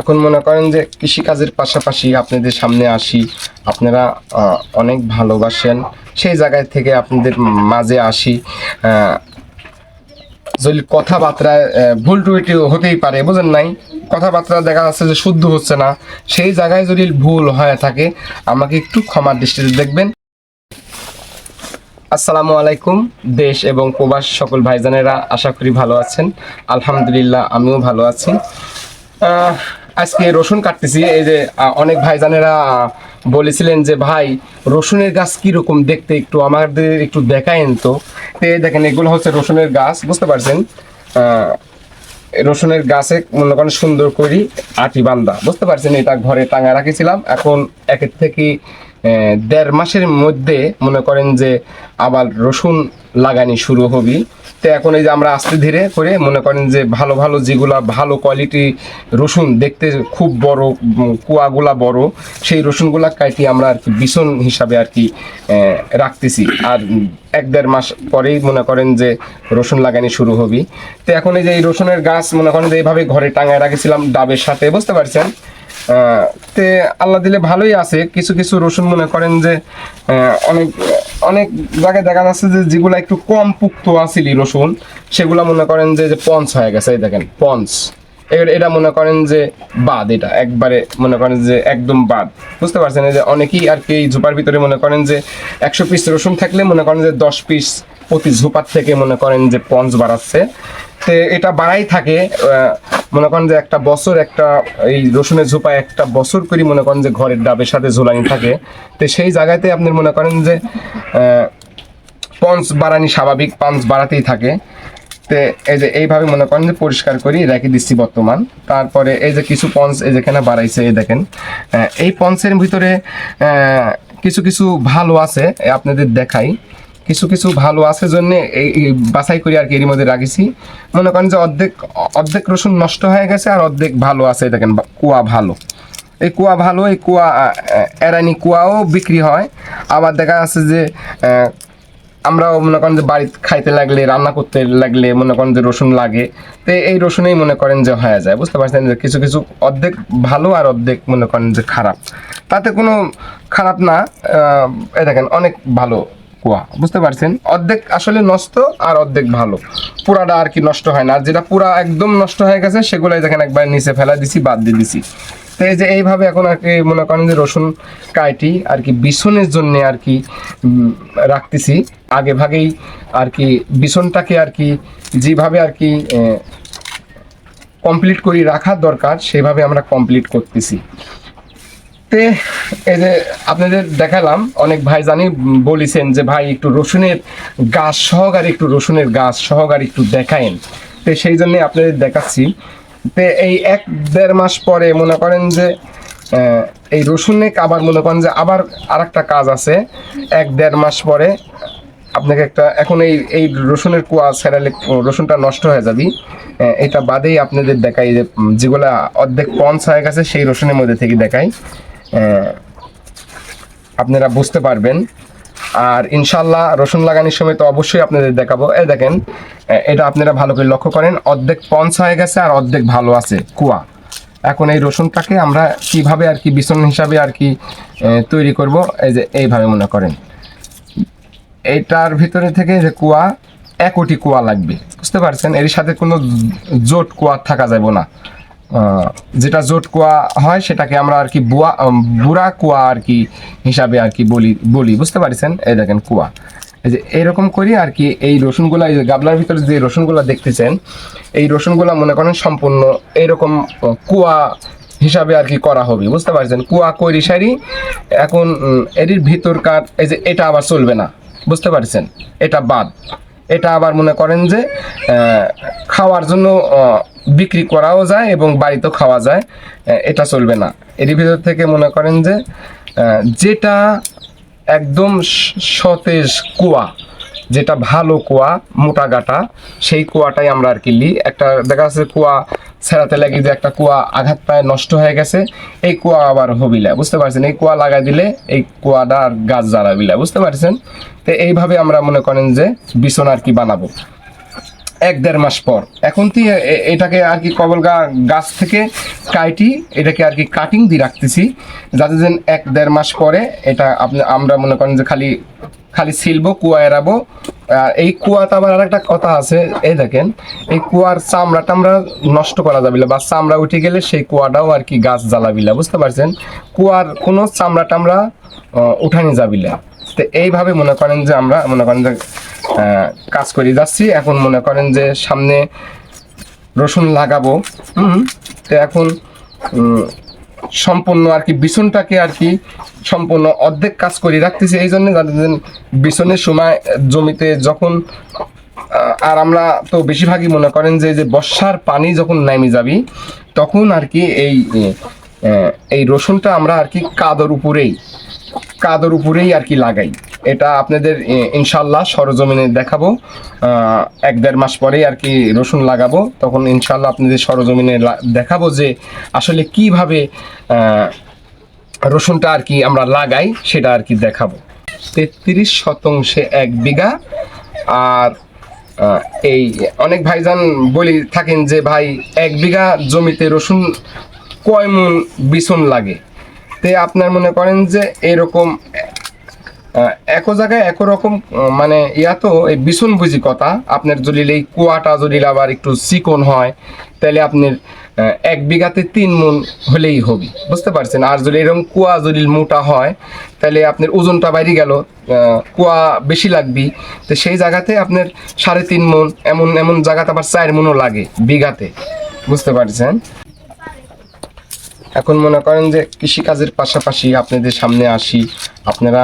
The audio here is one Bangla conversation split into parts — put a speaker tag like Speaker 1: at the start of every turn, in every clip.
Speaker 1: এখন মনে করেন যে কৃষিকাজের পাশাপাশি আপনাদের সামনে আসি আপনারা অনেক ভালোবাসেন। সেই জায়গায় থেকে আপনাদের মাঝে আসি। যদি কথাবার্তায় আহ, ভুল টুইটি হতেই পারে বুঝেন নাই? কথাবার্তা দেখা যাচ্ছে যে শুদ্ধ হচ্ছে না। সেই জায়গায় যদি ভুল হয়ে থাকে আমাকে একটু ক্ষমার দৃষ্টিতে দেখবেন। আসসালামু আলাইকুম দেশ এবং প্রবাস সকল ভাইজানেরা আশা করি ভালো আছেন। আলহামদুলিল্লাহ আমিও ভালো আছি। আজকে রসুন কাটতেছি। এই যে অনেক ভাইজানেরা বলেছিলেন যে, ভাই, রসুনের গাছ কীরকম দেখতে একটু আমাদের একটু দেখায়েন তো। তো দেখেন, এগুলো হচ্ছে রসুনের গাছ, বুঝতে পারছেন? রসুনের গাছে মনে করেন সুন্দর করি আটি বান্দা বুঝতে পারছেন? এটা ঘরে টাঙা রাখেছিলাম, এখন একের থেকে দেড় মাসের মধ্যে মনে করেন যে আবার রসুন লাগানি শুরু হবি। তো এখন এই যে আমরা আস্তে ধীরে করে মনে করেন যে ভালো ভালো যেগুলা ভালো কোয়ালিটি রসুন দেখতে খুব বড় কুয়াগুলা বড়, সেই রসুনগুলা কাটি আমরা আর কি বিছন হিসাবে আর কি রাখতেছি। আর এক দেড় মাস পরেই মনে করেন যে রসুন লাগানি শুরু হবি। তো এখন এই যে এই রসুনের গাছ মনে করেন যে এইভাবে ঘরে টাঙায় রাখেছিলাম ডাবের সাথে, বুঝতে পারছেন? তে আল্লাহ দিলে ভালোই আছে। কিছু কিছু রসুন মনে করেন যে অনেক অনেক জায়গায় দেখা যাচ্ছে যে যেগুলো একটু কম পুক্ত আসিলি রসুন, সেগুলো মনে করেন যে যে পঞ্চ হয়ে গেছে, এই দেখেন, পঞ্চ। এটা মনে করেন যে বাদ এটা, একবারে মনে করেন যে একদম বাদ। বুঝতে পারছেন? যে অনেকেই আর কি এই ঝোপার ভিতরে মনে করেন যে একশো পিস রসুন থাকলে মনে করেন যে দশ পিস প্রতি ঝোপার থেকে মনে করেন যে পঞ্চ বাড়াচ্ছে। তো এটা বাড়াই থাকে মনে করেন যে একটা বছর একটা, এই রসুনের ঝোপায় একটা বছর করে মনে করেন যে ঘরের ডাবের সাথে ঝোলানি থাকে। তো সেই জায়গাতে আপনি মনে করেন যে পঞ্চ বাড়ানি স্বাভাবিক, পাঞ্চ বাড়াতেই থাকে। তে এই যে এইভাবে মনে করেন যে পরিষ্কার করি, রেখে দিচ্ছি বর্তমান। তারপরে এই যে কিছু পঞ্চ এই যেখানে বাড়াইছে, এই দেখেন। এই পঞ্চের ভিতরে কিছু কিছু ভালো আছে আপনাদের দেখাই। কিছু কিছু ভালো আছে জন্য এই বাছাই করে আর কি এর মধ্যে রাখিছি। মনে করেন যে অর্ধেক অর্ধেক রসুন নষ্ট হয়ে গেছে আর অর্ধেক ভালো আছে দেখেন, কুয়া ভালো। এই কুয়া ভালো, এই কুয়া এরানি কুয়াও বিক্রি হয়। আবার দেখা যাচ্ছে যে আমরাও মনে করেন যে বাড়িতে খাইতে লাগলে, রান্না করতে লাগলে মনে করেন যে রসুন লাগে। তো এই রসুনেই মনে করেন যে হয়ে যায়, বুঝতে পারছেন যে কিছু কিছু অর্ধেক ভালো আর অর্ধেক মনে করেন যে খারাপ। তাতে কোনো খারাপ না এই দেখেন, অনেক ভালো কুয়া, বুঝতে পারছেন? অর্ধেক আসলে নষ্ট আর অর্ধেক ভালো। পুরাটা আর কি নষ্ট হয় না। আর যেটা পুরা একদম নষ্ট হয়ে গেছে, সেগুলোই দেখেন একবার নিচে ফেলা দিছি, বাদ দিয়ে দিছি। তো এই যে এইভাবে এখন আর কি মনে করেন যে রসুন কাইটি আর কি বিছনের জন্য আর কি রাখতেছি। আগে ভাগেই আর কি বিছনটাকে আর কি যেভাবে আর কি কমপ্লিট করি রাখার দরকার, সেভাবে আমরা কমপ্লিট করতেছি। তে এই যে আপনাদের দেখালাম, অনেক ভাই জানি বলেছেন যে, ভাই, একটু রসুনের গাছ সহকারে একটু রসুনের গাছ সহকারে একটু দেখায়েন। তো সেই জন্য আপনাদের দেখাচ্ছি। তো এই এক দেড় মাস পরে মনে করেন যে এই রসুনে আবার মনে করেন যে, আবার আরেকটা কাজ আছে। এক দেড় মাস পরে আপনাকে একটা, এখন এই এই রসুনের কুয়া ছেড়ালে রসুনটা নষ্ট হয়ে যাবি। এটা বাদেই আপনাদের দেখাই যে, যেগুলা অর্ধেক পঞ্চ হয়ে গেছে, সেই রসুনের মধ্যে থেকে দেখাই। আপনারা বুঝতে পারবেন। আর ইনশাল্লাহ রসুন লাগানোর সময় তো অবশ্যই আপনাদের দেখাবো। এ দেখেন এটা আপনারা ভালো করে লক্ষ্য করেন, অর্ধেক পঞ্চ হয়ে গেছে আর অর্ধেক ভালো আছে, কুয়া। এখন এই রসুনটাকে আমরা কীভাবে আর কি বিছন হিসাবে আর কি তৈরি করব, এই যে এইভাবে মনে করেন। এইটার ভিতরে থেকে যে কুয়া একটি কুয়া লাগবে, বুঝতে পারছেন? এর সাথে কোনো জোট কুয়া থাকা যাবে না। যেটা জোট কুয়া হয়, সেটাকে আমরা আর কি বুয়া বুড়া কুয়া আর কি হিসাবে আর কি বলি বলি। বুঝতে পারছেন? এই দেখেন কুয়া। এই যে এরকম করি আর কি এই রসুনগুলা, এই গাবলার ভিতরে যে রসুনগুলা দেখতেছেন, এই রসুনগুলা মনে করেন সম্পূর্ণ এরকম কুয়া হিসাবে আর কি করা হবে। বুঝতে পারছেন? কুয়া কৈরি সারি, এখন এর ভিতরকার, এই যে এটা আবার চলবে না। বুঝতে পারছেন? এটা বাদ। এটা আবার মনে করেন যে খাওয়ার জন্য বিক্রি করাও যায় এবং বাড়িতেও খাওয়া যায় এটা চলবে না। এর ভিতর থেকে মনে করেন যে যেটা একদম সতেজ কুয়া, যেটা ভালো কুয়া, মোটা গাটা, সেই কুয়াটাই আমরা আর কি লি। একটা দেখা যাচ্ছে কুয়া ছেড়াতে লাগি যে একটা কুয়া আঘাত পায়, নষ্ট হয়ে গেছে, এই কুয়া আবার হবিলা, বুঝতে পারছেন? এই কুয়া লাগাই দিলে এই কুয়াটা আর গাছ জ্বালাবিলা, বুঝতে পারছেন? তো এইভাবে আমরা মনে করেন যে বিছন আর কি বানাবো। এক দেড় মাস পর। এখন তুই এটাকে আর কি কবল গাছ থেকে কাটি এটাকে আর কি কাটিং দিয়ে রাখতেছি, যাতে যেন এক দেড় মাস পরে এটা আপনি আমরা মনে করেন যে খালি খালি ছিলবো কুয়া এরাবো আর এই কুয়াতে আবার আরেকটা কথা আছে, এই দেখেন, এই কুয়ার চামড়া টামড়া নষ্ট করা যাবে না, বা চামড়া উঠে গেলে সেই কুয়াটাও আর কি গাছ জ্বালাবিলা বুঝতে পারছেন? কুয়ার কোনো চামড়া টামড়া উঠানি যাবিলা তো এইভাবে মনে করেন যে আমরা মনে করেন যে কাজ করে যাচ্ছি। এখন মনে করেন যে সামনে রসুন লাগাবো। হুম, তো এখন সম্পূর্ণ আর কি বিছনটাকে আর কি সম্পূর্ণ অর্ধেক কাজ করে রাখতেছি। এই জন্য বিছনের সময় জমিতে যখন আর আমরা তো বেশিরভাগই মনে করেন যে যে বর্ষার পানি যখন নেমে যাবি, তখন আর কি এই এই রসুনটা আমরা আর কি কাদর উপরেই কাদর উপরেই আর কি লাগাই। এটা আপনাদের ইনশাল্লাহ সরজমিনে দেখাবো। এক দেড় মাস পরেই আর কি রসুন লাগাবো। তখন ইনশাল্লাহ আপনাদের সরজমিনে দেখাবো যে আসলে কীভাবে রসুনটা আর কি আমরা লাগাই, সেটা আর কি দেখাবো। তেত্রিশ শতাংশে এক বিঘা। আর এই অনেক ভাইজান বলি থাকেন যে, ভাই, এক বিঘা জমিতে রসুন কয় মন বিছন লাগে? তে আপনার মনে করেন যে এরকম একো জায়গায় একো রকম মানে ইয়া তো, এই বিছুন বুঝি কথা। আপনার যদি এই কুয়াটা যদি আবার একটু চিকন হয়, তাহলে আপনার এক বিঘাতে তিন মন হলেই হবে। বুঝতে পারছেন? আর যদি এরকম কুয়া যদি মোটা হয়, তাহলে আপনার ওজনটা বাইরে গেল কুয়া বেশি লাগবে। তো সেই জায়গাতে আপনার সাড়ে তিন মন এমন এমন জায়গাতে আবার চার মনও লাগে বিঘাতে। বুঝতে পারছেন? এখন মনে করেন যে কৃষিকাজের পাশাপাশি আপনাদের সামনে আসি আপনারা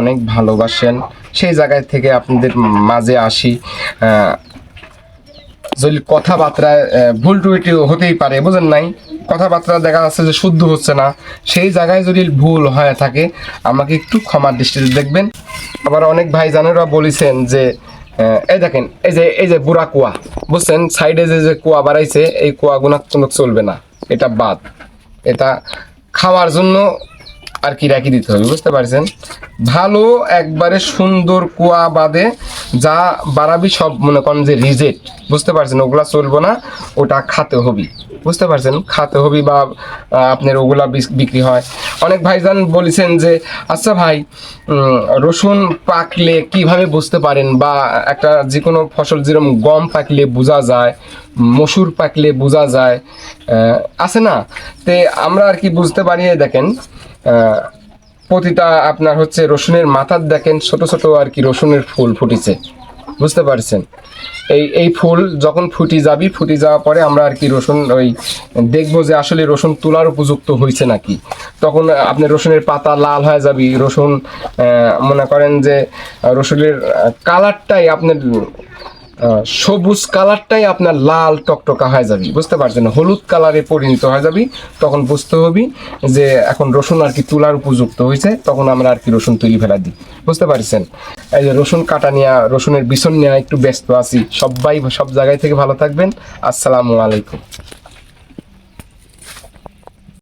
Speaker 1: অনেক ভালোবাসেন। সেই জায়গায় থেকে আপনাদের মাঝে আসি। যদি কথাবার্তায় আহ, ভুল টুইটি হতেই পারে বুঝেন নাই? কথাবার্তা দেখা যাচ্ছে যে শুদ্ধ হচ্ছে না। সেই জায়গায় যদি ভুল হয়ে থাকে আমাকে একটু ক্ষমার দৃষ্টিতে দেখবেন। আবার অনেক ভাইজানেরা বলেছেন যে এই দেখেন এই যে এই যে বুড়া কুয়া বুঝছেন? সাইডে যে যে কুয়া বাড়াইছে এই কুয়া গুণা কোনো চলবে না। এটা বাদ। এটা খাওয়ার জন্য আর কি রাখি দিতে হবে, বুঝতে পারছেন? ভালো একবারে সুন্দর কুয়া বাদে যা বাড়াবি সব মনে করেন যে রিজেক্ট, বুঝতে পারছেন? ওগুলা চলবো না, ওটা খাতে হবি, বুঝতে পারছেন? খাতে হবি বা আপনার ওগুলা বিক্রি হয়। অনেক ভাইজান বলেছেন যে আচ্ছা ভাই রসুন পাকলে কীভাবে বুঝতে পারেন? বা একটা যে কোনো ফসল যেরকম গম পাকলে বোঝা যায়, মসুর পাকলে বোঝা যায় আছে না? তে আমরা আর কি বুঝতে পারি দেখেন প্রতিটা আপনার হচ্ছে রসুনের মাথার দেখেন, ছোট ছোট আর কি রসুনের ফুল ফুটেছে। বুঝতে পারছেন? এই এই ফুল যখন ফুটি যাবি, ফুটি যাওয়ার পরে আমরা আর কি রসুন ওই দেখব যে আসলে রসুন তোলার উপযুক্ত হয়েছে নাকি। তখন আপনি রসুনের পাতা লাল হয়ে যাবি, রসুন মনে করেন যে রসুনের কালারটাই আপনার সবুজ কালারটাই আপনার লাল টকটকা হয়ে যাবে। বুঝতে পারছেন? হলুদ কালারে পরিণত হয়ে যাবি। তখন বুঝতে হবি যে এখন রসুন আর কি তোলার উপযুক্ত হয়েছে, তখন আমরা আর কি রসুন তুলি ফেলা দিই। বুঝতে পারছেন? এই যে রসুন কাটা নিয়ে, রসুনের বিছন নেওয়া একটু ব্যস্ত আছি। সবাই সব জায়গায় থেকে ভালো থাকবেন। আসসালামু আলাইকুম।